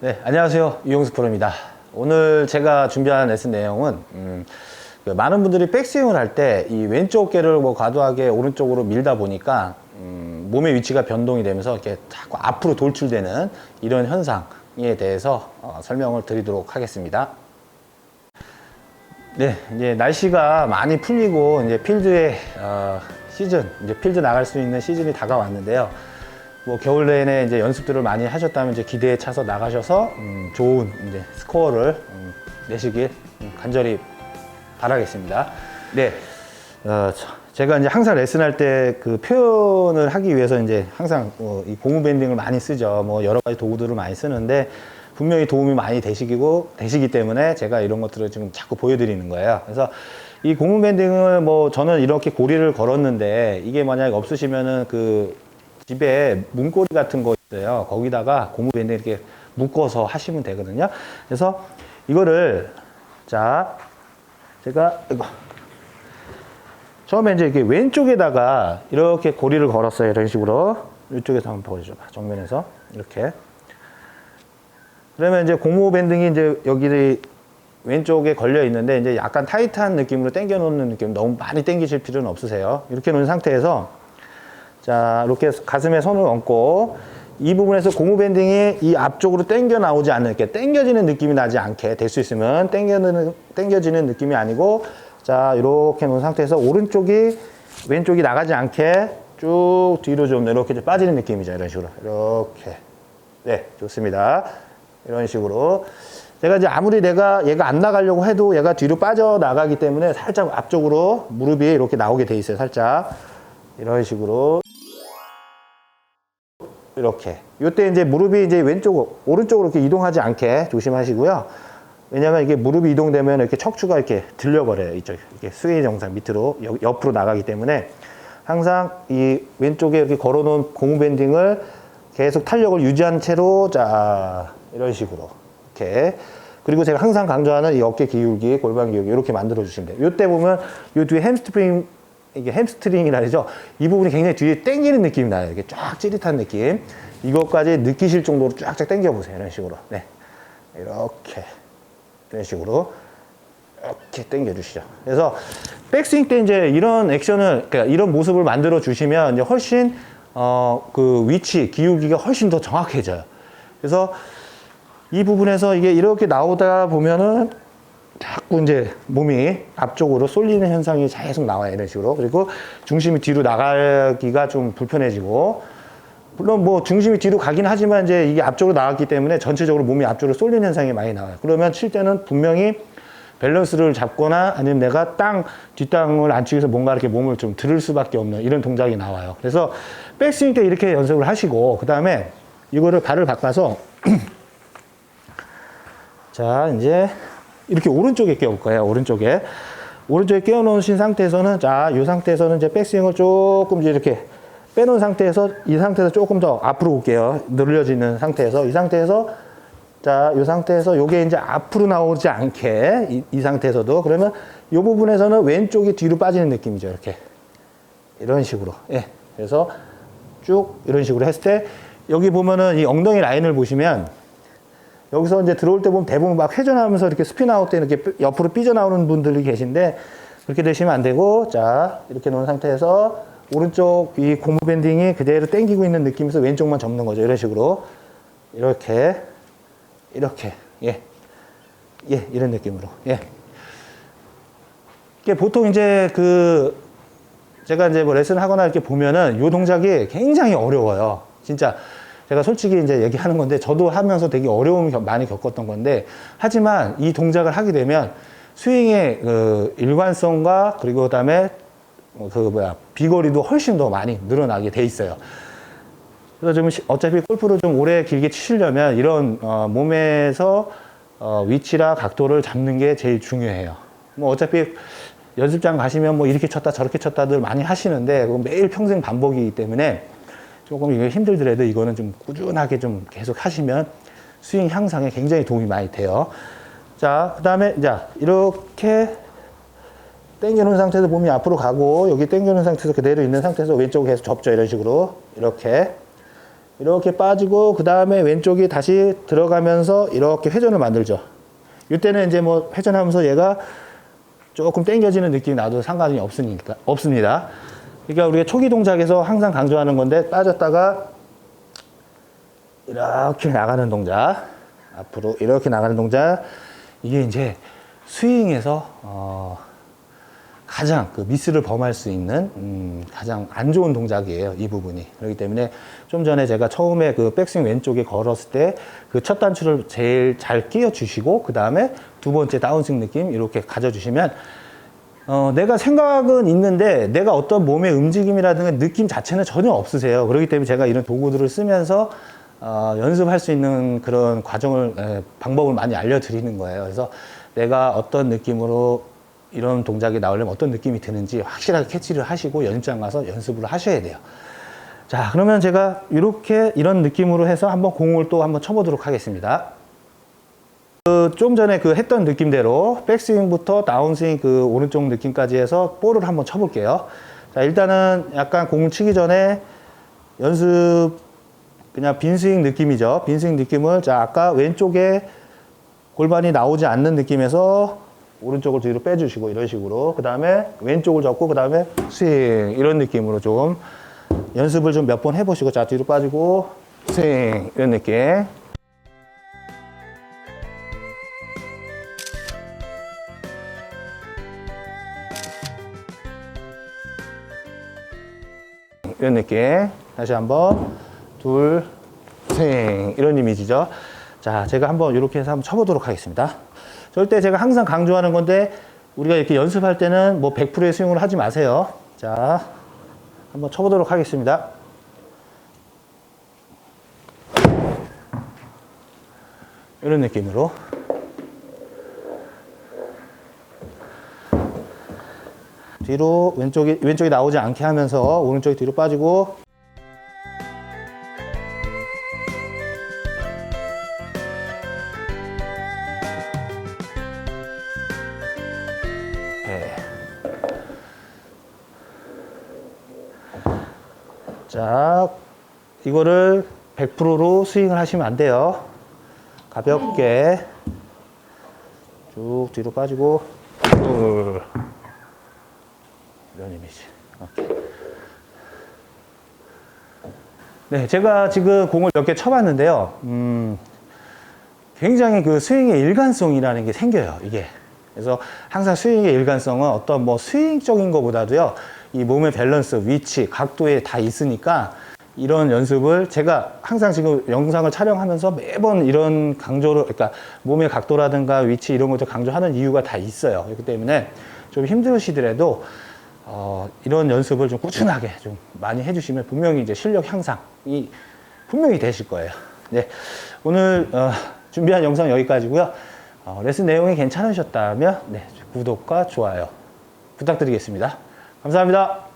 네, 안녕하세요. 이용수 프로입니다. 오늘 제가 준비한 레슨 내용은 음, 그 많은 분들이 백스윙을 할 때 이 왼쪽 어깨를 뭐 과도하게 오른쪽으로 밀다 보니까 음, 몸의 위치가 변동이 되면서 이렇게 자꾸 앞으로 돌출되는 이런 현상에 대해서 어, 설명을 드리도록 하겠습니다. 네, 이제 날씨가 많이 풀리고 이제 필드에 어, 시즌 이제 필드 나갈 수 있는 시즌이 다가왔는데요. 뭐 겨울 내내 이제 연습들을 많이 하셨다면 이제 기대에 차서 나가셔서 음, 좋은 이제 스코어를 음, 내시길 음, 간절히 바라겠습니다. 네, 어, 저- 제가 이제 항상 레슨할 때 그 표현을 하기 위해서 이제 항상 어, 이 고무 밴딩을 많이 쓰죠. 뭐 여러 가지 도구들을 많이 쓰는데 분명히 도움이 많이 되시고 되시기 때문에 제가 이런 것들을 지금 자꾸 보여드리는 거예요. 그래서 이 고무 밴딩을 뭐 저는 이렇게 고리를 걸었는데 이게 만약에 없으시면은 그 집에 문고리 같은 거 있어요. 거기다가 고무 밴딩 이렇게 묶어서 하시면 되거든요. 그래서 이거를 자 제가 이거 처음에 이제 이렇게 왼쪽에다가 이렇게 고리를 걸었어요. 이런 식으로 이쪽에서 한번 보여줘봐. 정면에서 이렇게. 그러면 이제 고무 밴딩이 이제 여기 왼쪽에 걸려 있는데 이제 약간 타이트한 느낌으로 당겨 놓는 느낌 너무 많이 당기실 필요는 없으세요. 이렇게 놓은 상태에서 자 이렇게 가슴에 손을 얹고 이 부분에서 고무 밴딩이 이 앞쪽으로 당겨 나오지 이렇게 당겨지는 느낌이 나지 않게 될 수 있으면 당겨는 당겨지는 느낌이 아니고 자 이렇게 놓은 상태에서 오른쪽이 왼쪽이 나가지 않게 쭉 뒤로 좀 이렇게 좀 빠지는 느낌이죠. 이런 식으로. 이렇게. 네 좋습니다 이런 식으로 제가 이제 아무리 내가 얘가 안 나가려고 해도 얘가 뒤로 빠져 나가기 때문에 살짝 앞쪽으로 무릎이 이렇게 나오게 돼 있어요 살짝 이런 식으로 이렇게. 이때 이제 무릎이 이제 왼쪽, 오른쪽으로 이렇게 이동하지 않게 조심하시고요. 왜냐면 이게 무릎이 이동되면 이렇게 척추가 이렇게 들려버려요. 이쪽, 이렇게 스웨이 정상 밑으로, 옆- 옆으로 나가기 때문에 항상 이 왼쪽에 이렇게 걸어 놓은 고무 밴딩을 계속 탄력을 유지한 채로, 자, 이런 식으로. 이렇게. 그리고 제가 항상 강조하는 이 어깨 기울기, 골반 기울기, 이렇게 만들어 주시면 돼요. 이때 보면 이 뒤에 햄스트링 이게 햄스트링이라 그러죠. 이 부분이 굉장히 뒤에 당기는 느낌이 나요. 이게 쫙 찌릿한 느낌. 이것까지 느끼실 정도로 쫙쫙 당겨 보세요. 이런 식으로. 네. 이렇게. 이런 식으로. 이렇게 당겨 주시죠. 그래서 백스윙 때 이제 이런 액션을, 그러니까 이런 모습을 만들어 주시면 이제 훨씬, 어, 그 위치, 기울기가 훨씬 더 정확해져요. 그래서 이 부분에서 이게 이렇게 나오다 보면은 자꾸 이제 몸이 앞쪽으로 쏠리는 현상이 계속 나와요. 이런 식으로. 그리고 중심이 뒤로 나가기가 좀 불편해지고, 물론 뭐 중심이 뒤로 가긴 하지만 이제 이게 앞쪽으로 나왔기 때문에 전체적으로 몸이 앞쪽으로 쏠리는 현상이 많이 나와요. 그러면 칠 때는 분명히 밸런스를 잡거나 아니면 내가 땅, 뒷땅을 안 위해서 뭔가 이렇게 몸을 좀 들을 수밖에 없는 이런 동작이 나와요. 그래서 백스윙 때 이렇게 연습을 하시고, 그 다음에 이거를 발을 바꿔서 자, 이제 이렇게 오른쪽에 끼워볼 거예요. 오른쪽에. 오른쪽에 끼워 놓으신 상태에서는, 자, 이 상태에서는 이제 백스윙을 조금 이렇게 빼놓은 상태에서 이 상태에서 조금 더 앞으로 올게요. 늘려지는 상태에서. 이 상태에서, 자, 이 상태에서 요게 이제 앞으로 나오지 않게 이, 이 상태에서도 그러면 이 부분에서는 왼쪽이 뒤로 빠지는 느낌이죠. 이렇게. 이런 식으로. 예. 그래서 쭉 이런 식으로 했을 때 여기 보면은 이 엉덩이 라인을 보시면 여기서 이제 들어올 때 보면 대부분 막 회전하면서 이렇게 스피드 아웃 때 이렇게 삐- 옆으로 삐져나오는 분들이 계신데 그렇게 되시면 안 되고 자 이렇게 놓은 상태에서 오른쪽 이 고무 밴딩이 그대로 당기고 있는 느낌에서 왼쪽만 접는 거죠. 이런 식으로. 이렇게 이렇게. 예. 예, 이런 느낌으로. 예. 이게 보통 이제 그 제가 이제 뭐 레슨 하거나 이렇게 보면은 요 동작이 굉장히 어려워요. 진짜 제가 솔직히 이제 얘기하는 건데 저도 하면서 되게 어려움을 겪- 많이 겪었던 건데 하지만 이 동작을 하게 되면 스윙의 그 일관성과 그리고 그다음에 뭐그 뭐야 비거리도 훨씬 더 많이 늘어나게 돼 있어요. 그래서 좀 시- 어차피 골프를 좀 오래 길게 치시려면 이런 어, 몸에서 어, 위치나 각도를 잡는 게 제일 중요해요. 뭐 어차피 연습장 가시면 뭐 이렇게 쳤다 저렇게 쳤다들 많이 하시는데 그건 매일 평생 반복이기 때문에 조금 이게 힘들더라도 이거는 좀 꾸준하게 좀 계속 하시면 스윙 향상에 굉장히 도움이 많이 돼요. 자, 그 다음에, 자, 이렇게 당겨놓은 상태에서 몸이 앞으로 가고 여기 당겨놓은 상태에서 그대로 있는 상태에서 왼쪽을 계속 접죠 이런 식으로. 이렇게. 이렇게 빠지고 그 다음에 왼쪽이 다시 들어가면서 이렇게 회전을 만들죠. 이때는 이제 뭐 회전하면서 얘가 조금 당겨지는 느낌이 나도 상관이 없으니까 없습니다 그러니까 우리가 초기 동작에서 항상 강조하는 건데 빠졌다가 이렇게 나가는 동작 앞으로 이렇게 나가는 동작 이게 이제 스윙에서 어, 가장 그 미스를 범할 수 있는 음, 가장 안 좋은 동작이에요 이 부분이. 그렇기 때문에 좀 전에 제가 처음에 그 백스윙 왼쪽에 걸었을 때 그 첫 단추를 제일 잘 끼워 주시고 그 다음에 두 번째 다운스윙 느낌 이렇게 가져 주시면 어, 내가 생각은 있는데 내가 어떤 몸의 움직임이라든가 느낌 자체는 전혀 없으세요. 그렇기 때문에 제가 이런 도구들을 쓰면서 어, 연습할 수 있는 그런 과정을 에, 방법을 많이 알려드리는 거예요. 그래서 내가 어떤 느낌으로 이런 동작이 나오려면 어떤 느낌이 드는지 확실하게 캐치를 하시고 연습장 가서 연습을 하셔야 돼요. 자, 그러면 제가 이렇게 이런 느낌으로 해서 한번 공을 또 한번 쳐보도록 하겠습니다. 그 좀 전에 그 했던 느낌대로 백스윙부터 다운스윙 그 오른쪽 느낌까지 해서 볼을 한번 쳐볼게요. 자, 일단은 약간 공을 치기 전에 연습 그냥 빈스윙 느낌이죠. 빈스윙 느낌을 자, 아까 왼쪽에 골반이 나오지 않는 느낌에서 오른쪽을 뒤로 빼주시고 이런 식으로 그 다음에 왼쪽을 잡고 그 다음에 스윙 이런 느낌으로 좀 연습을 좀 몇 번 해보시고 자 뒤로 빠지고 스윙 이런 느낌 이런 느낌 다시 한번 둘 스윙 이런 이미지죠. 자 제가 한번 이렇게 해서 한번 쳐보도록 하겠습니다. 절대 제가 항상 강조하는 건데 우리가 이렇게 연습할 때는 뭐 100%의 스윙을 하지 마세요. 자 한번 쳐보도록 하겠습니다. 이런 느낌으로 뒤로 왼쪽이 왼쪽이 나오지 않게 하면서 오른쪽이 뒤로 빠지고 네. 자, 이거를 100%로 스윙을 하시면 안 돼요. 가볍게 쭉 뒤로 빠지고 둘. 이런 이미지. 네, 제가 지금 공을 몇 개 쳐봤는데요. 음, 굉장히 그 스윙의 일관성이라는 게 생겨요, 이게. 그래서 항상 스윙의 일관성은 어떤 뭐 스윙적인 것보다도요, 이 몸의 밸런스, 위치, 각도에 다 있으니까 이런 연습을 제가 항상 지금 영상을 촬영하면서 매번 이런 강조를, 그러니까 몸의 각도라든가 위치 이런 것들 강조하는 이유가 다 있어요. 그렇기 때문에 좀 힘드시더라도 어, 이런 연습을 좀 꾸준하게 좀 많이 해주시면 분명히 이제 실력 향상이 분명히 되실 거예요. 네. 오늘 어, 준비한 영상 여기까지고요. 어, 레슨 내용이 괜찮으셨다면 네, 구독과 좋아요 부탁드리겠습니다. 감사합니다.